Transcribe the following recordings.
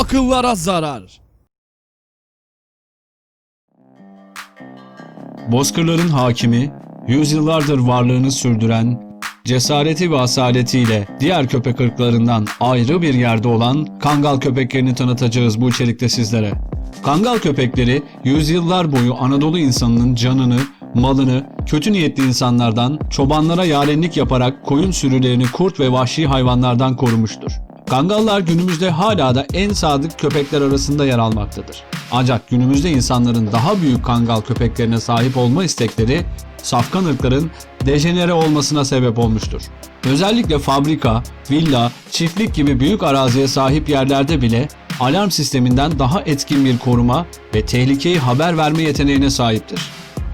akıllara zarar. Bozkırların hakimi, yüzyıllardır varlığını sürdüren, cesareti ve asaletiyle diğer köpek ırklarından ayrı bir yerde olan Kangal köpeklerini tanıtacağız bu içerikte sizlere. Kangal köpekleri yüzyıllar boyu Anadolu insanının canını, malını kötü niyetli insanlardan, çobanlara yarenlik yaparak koyun sürülerini kurt ve vahşi hayvanlardan korumuştur. Kangallar günümüzde hala da en sadık köpekler arasında yer almaktadır. Ancak günümüzde insanların daha büyük kangal köpeklerine sahip olma istekleri safkan ırkların dejenere olmasına sebep olmuştur. Özellikle fabrika, villa, çiftlik gibi büyük araziye sahip yerlerde bile alarm sisteminden daha etkin bir koruma ve tehlikeyi haber verme yeteneğine sahiptir.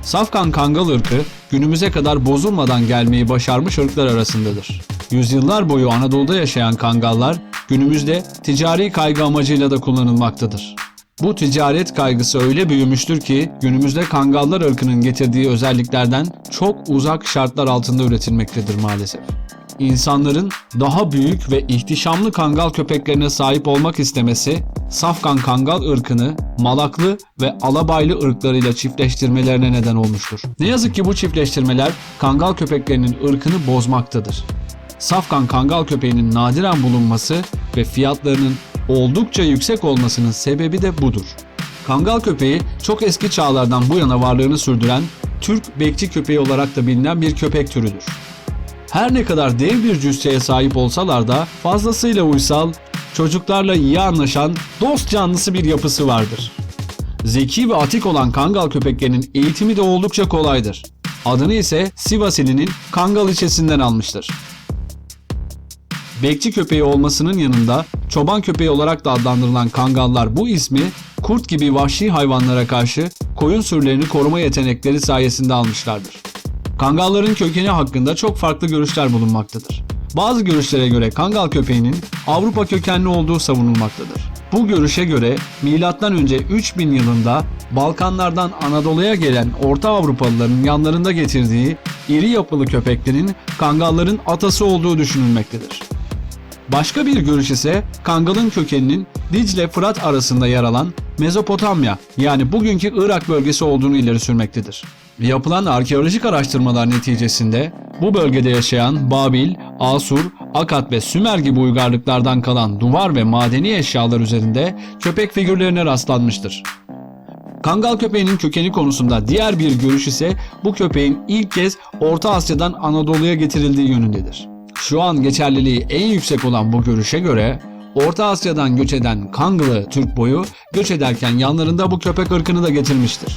Safkan Kangal ırkı günümüze kadar bozulmadan gelmeyi başarmış ırklar arasındadır. Yüzyıllar boyu Anadolu'da yaşayan Kangallar günümüzde ticari kaygı amacıyla da kullanılmaktadır. Bu ticaret kaygısı öyle büyümüştür ki günümüzde Kangallar ırkının getirdiği özelliklerden çok uzak şartlar altında üretilmektedir maalesef. İnsanların daha büyük ve ihtişamlı kangal köpeklerine sahip olmak istemesi, Safkan kangal ırkını malaklı ve alabaylı ırklarıyla çiftleştirmelerine neden olmuştur. Ne yazık ki bu çiftleştirmeler kangal köpeklerinin ırkını bozmaktadır. Safkan kangal köpeğinin nadiren bulunması ve fiyatlarının oldukça yüksek olmasının sebebi de budur. Kangal köpeği çok eski çağlardan bu yana varlığını sürdüren Türk bekçi köpeği olarak da bilinen bir köpek türüdür. Her ne kadar dev bir cüsseye sahip olsalar da fazlasıyla uysal, çocuklarla iyi anlaşan, dost canlısı bir yapısı vardır. Zeki ve atik olan kangal köpeklerinin eğitimi de oldukça kolaydır. Adını ise Sivas ilinin Kangal ilçesinden almıştır. Bekçi köpeği olmasının yanında çoban köpeği olarak da adlandırılan kangallar bu ismi kurt gibi vahşi hayvanlara karşı koyun sürülerini koruma yetenekleri sayesinde almışlardır. Kangalların kökeni hakkında çok farklı görüşler bulunmaktadır. Bazı görüşlere göre kangal köpeğinin Avrupa kökenli olduğu savunulmaktadır. Bu görüşe göre M.Ö. 3000 yılında Balkanlardan Anadolu'ya gelen Orta Avrupalıların yanlarında getirdiği iri yapılı köpeklerin kangalların atası olduğu düşünülmektedir. Başka bir görüş ise Kangal'ın kökeninin Dicle Fırat arasında yer alan Mezopotamya yani bugünkü Irak bölgesi olduğunu ileri sürmektedir. Yapılan arkeolojik araştırmalar neticesinde bu bölgede yaşayan Babil, Asur, Akat ve Sümer gibi uygarlıklardan kalan duvar ve madeni eşyalar üzerinde köpek figürlerine rastlanmıştır. Kangal köpeğinin kökeni konusunda diğer bir görüş ise bu köpeğin ilk kez Orta Asya'dan Anadolu'ya getirildiği yönündedir. Şu an geçerliliği en yüksek olan bu görüşe göre Orta Asya'dan göç eden Kangalı Türk boyu göç ederken yanlarında bu köpek ırkını da getirmiştir.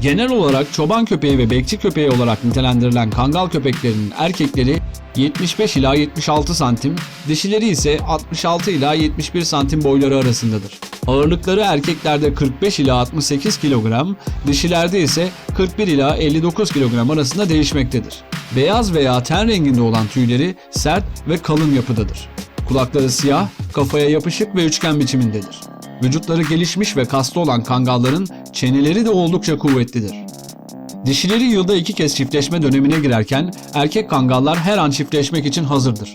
Genel olarak çoban köpeği ve bekçi köpeği olarak nitelendirilen kangal köpeklerinin erkekleri 75 ila 76 santim, dişileri ise 66 ila 71 santim boyları arasındadır. Ağırlıkları erkeklerde 45 ila 68 kilogram, dişilerde ise 41 ila 59 kilogram arasında değişmektedir. Beyaz veya ten renginde olan tüyleri sert ve kalın yapıdadır. Kulakları siyah, kafaya yapışık ve üçgen biçimindedir. Vücutları gelişmiş ve kaslı olan kangalların çeneleri de oldukça kuvvetlidir. Dişileri yılda iki kez çiftleşme dönemine girerken erkek kangallar her an çiftleşmek için hazırdır.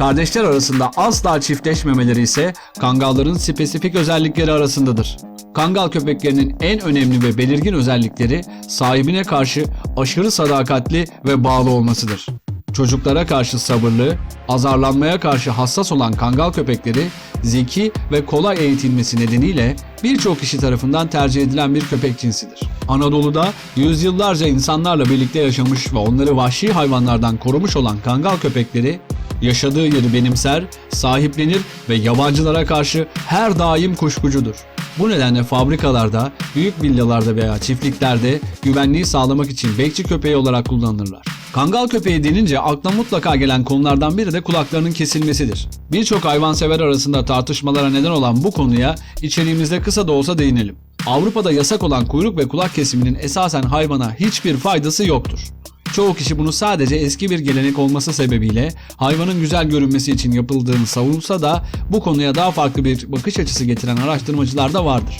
Kardeşler arasında asla çiftleşmemeleri ise kangalların spesifik özellikleri arasındadır. Kangal köpeklerinin en önemli ve belirgin özellikleri sahibine karşı aşırı sadakatli ve bağlı olmasıdır. Çocuklara karşı sabırlı, azarlanmaya karşı hassas olan kangal köpekleri zeki ve kolay eğitilmesi nedeniyle birçok kişi tarafından tercih edilen bir köpek cinsidir. Anadolu'da yüzyıllarca insanlarla birlikte yaşamış ve onları vahşi hayvanlardan korumuş olan kangal köpekleri yaşadığı yeri benimser, sahiplenir ve yabancılara karşı her daim kuşkucudur. Bu nedenle fabrikalarda, büyük villalarda veya çiftliklerde güvenliği sağlamak için bekçi köpeği olarak kullanılırlar. Kangal köpeği denince akla mutlaka gelen konulardan biri de kulaklarının kesilmesidir. Birçok hayvansever arasında tartışmalara neden olan bu konuya içeriğimizde kısa da olsa değinelim. Avrupa'da yasak olan kuyruk ve kulak kesiminin esasen hayvana hiçbir faydası yoktur. Çoğu kişi bunu sadece eski bir gelenek olması sebebiyle hayvanın güzel görünmesi için yapıldığını savunsa da bu konuya daha farklı bir bakış açısı getiren araştırmacılar da vardır.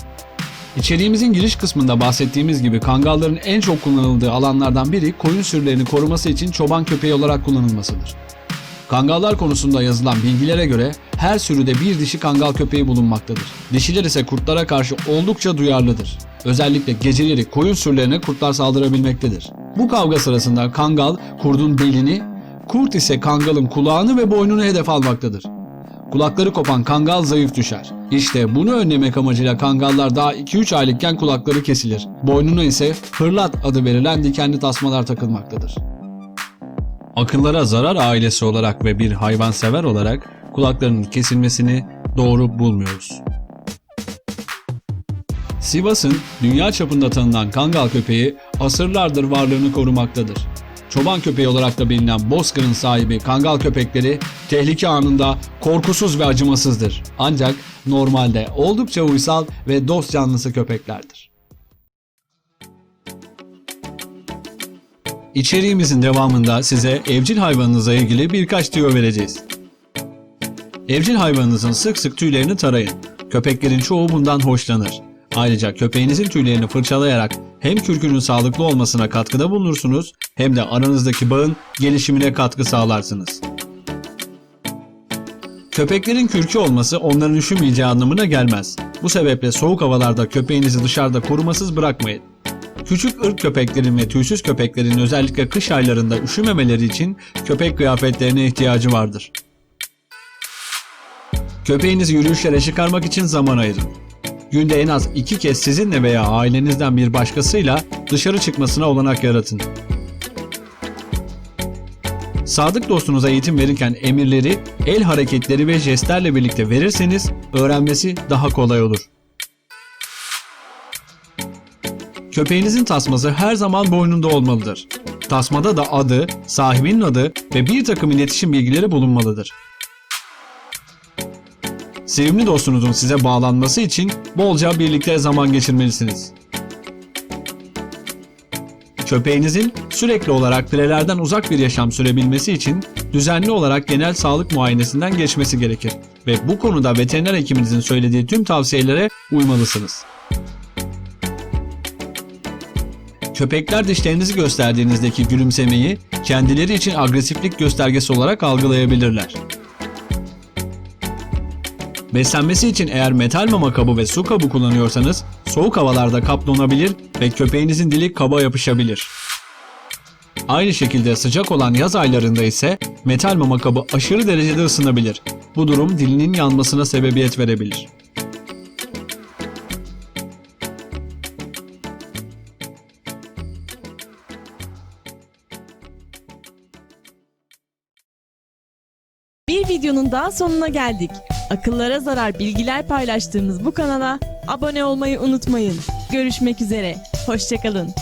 İçeriğimizin giriş kısmında bahsettiğimiz gibi kangalların en çok kullanıldığı alanlardan biri koyun sürülerini koruması için çoban köpeği olarak kullanılmasıdır. Kangallar konusunda yazılan bilgilere göre her sürüde bir dişi kangal köpeği bulunmaktadır. Dişiler ise kurtlara karşı oldukça duyarlıdır. Özellikle geceleri koyun sürülerine kurtlar saldırabilmektedir. Bu kavga sırasında kangal kurdun belini, kurt ise kangalın kulağını ve boynunu hedef almaktadır. Kulakları kopan kangal zayıf düşer. İşte bunu önlemek amacıyla kangallar daha 2-3 aylıkken kulakları kesilir. Boynuna ise hırlat adı verilen dikenli tasmalar takılmaktadır. Akıllara zarar ailesi olarak ve bir hayvansever olarak kulaklarının kesilmesini doğru bulmuyoruz. Sivas'ın dünya çapında tanınan kangal köpeği asırlardır varlığını korumaktadır. Çoban köpeği olarak da bilinen Bozkır'ın sahibi kangal köpekleri tehlike anında korkusuz ve acımasızdır. Ancak normalde oldukça uysal ve dost canlısı köpeklerdir. İçeriğimizin devamında size evcil hayvanınıza ilgili birkaç tüyo vereceğiz. Evcil hayvanınızın sık sık tüylerini tarayın. Köpeklerin çoğu bundan hoşlanır. Ayrıca köpeğinizin tüylerini fırçalayarak hem kürkünün sağlıklı olmasına katkıda bulunursunuz hem de aranızdaki bağın gelişimine katkı sağlarsınız. Köpeklerin kürkü olması onların üşümeyeceği anlamına gelmez. Bu sebeple soğuk havalarda köpeğinizi dışarıda korumasız bırakmayın. Küçük ırk köpeklerin ve tüysüz köpeklerin özellikle kış aylarında üşümemeleri için köpek kıyafetlerine ihtiyacı vardır. Köpeğinizi yürüyüşlere çıkarmak için zaman ayırın. Günde en az iki kez sizinle veya ailenizden bir başkasıyla dışarı çıkmasına olanak yaratın. Sadık dostunuza eğitim verirken emirleri, el hareketleri ve jestlerle birlikte verirseniz öğrenmesi daha kolay olur. Köpeğinizin tasması her zaman boynunda olmalıdır. Tasmada da adı, sahibinin adı ve bir takım iletişim bilgileri bulunmalıdır. Sevimli dostunuzun size bağlanması için bolca birlikte zaman geçirmelisiniz. Köpeğinizin sürekli olarak pirelerden uzak bir yaşam sürebilmesi için düzenli olarak genel sağlık muayenesinden geçmesi gerekir ve bu konuda veteriner hekiminizin söylediği tüm tavsiyelere uymalısınız. Köpekler dişlerinizi gösterdiğinizdeki gülümsemeyi kendileri için agresiflik göstergesi olarak algılayabilirler. Beslenmesi için eğer metal mama kabı ve su kabı kullanıyorsanız soğuk havalarda kap donabilir ve köpeğinizin dili kaba yapışabilir. Aynı şekilde sıcak olan yaz aylarında ise metal mama kabı aşırı derecede ısınabilir. Bu durum dilinin yanmasına sebebiyet verebilir. Bir videonun daha sonuna geldik. Akıllara zarar bilgiler paylaştığımız bu kanala abone olmayı unutmayın. Görüşmek üzere. Hoşçakalın.